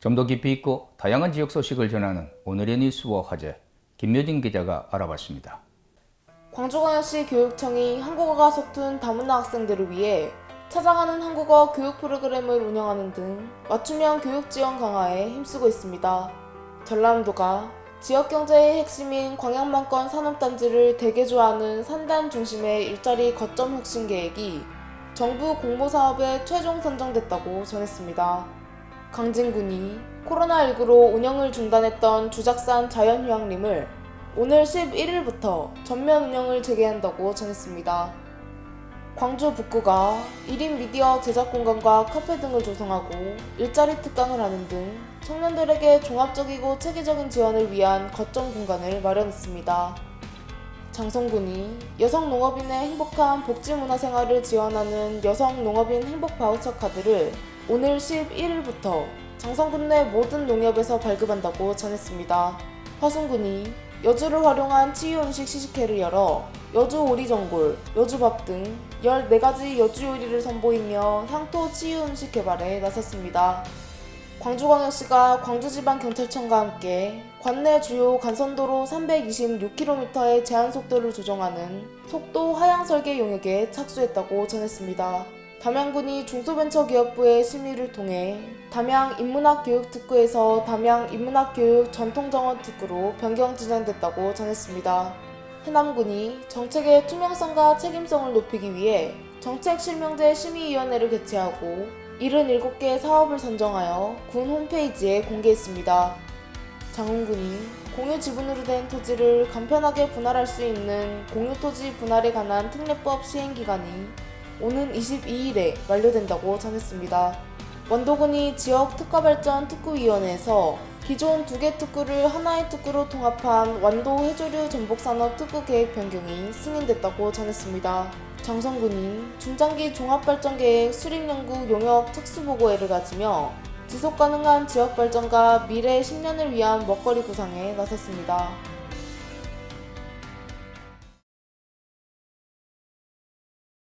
좀 더 깊이 있고 다양한 지역 소식을 전하는 오늘의 뉴스와 화제 김효진 기자가 알아봤습니다. 광주광역시 교육청이 한국어가 서툰 다문화 학생들을 위해 찾아가는 한국어 교육 프로그램을 운영하는 등 맞춤형 교육 지원 강화에 힘쓰고 있습니다. 전남도가 지역 경제의 핵심인 광양만권 산업단지를 대개조하는 산단 중심의 일자리 거점 혁신 계획이 정부 공모 사업에 최종 선정됐다고 전했습니다. 강진군이 코로나19로 운영을 중단했던 주작산 자연휴양림을 오늘 11일부터 전면 운영을 재개한다고 전했습니다. 광주 북구가 1인 미디어 제작 공간과 카페 등을 조성하고 일자리 특강을 하는 등 청년들에게 종합적이고 체계적인 지원을 위한 거점 공간을 마련했습니다. 장성군이 여성 농업인의 행복한 복지 문화 생활을 지원하는 여성 농업인 행복 바우처 카드를 오늘 11일부터 장성군 내 모든 농협에서 발급한다고 전했습니다. 화순군이 여주를 활용한 치유 음식 시식회를 열어 여주 오리 전골, 여주밥 등 14가지 여주 요리를 선보이며 향토 치유 음식 개발에 나섰습니다. 광주광역시가 광주지방경찰청과 함께 관내 주요 간선도로 326km의 제한 속도를 조정하는 속도 하향 설계 용역에 착수했다고 전했습니다. 담양군이 중소벤처기업부의 심의를 통해 담양 인문학 교육 특구에서 담양 인문학 교육 전통정원 특구로 변경 지정됐다고 전했습니다. 해남군이 정책의 투명성과 책임성을 높이기 위해 정책실명제 심의위원회를 개최하고 77개 사업을 선정하여 군 홈페이지에 공개했습니다. 장훈군이 공유 지분으로 된 토지를 간편하게 분할할 수 있는 공유토지 분할에 관한 특례법 시행기간이 오는 22일에 만료된다고 전했습니다. 원도군이 지역 특화발전 특구위원회에서 기존 두 개 특구를 하나의 특구로 통합한 완도 해조류 전복산업 특구 계획 변경이 승인됐다고 전했습니다. 정성군이 중장기 종합발전계획 수립연구 용역 특수보고회를 가지며 지속가능한 지역발전과 미래 10년을 위한 먹거리 구상에 나섰습니다.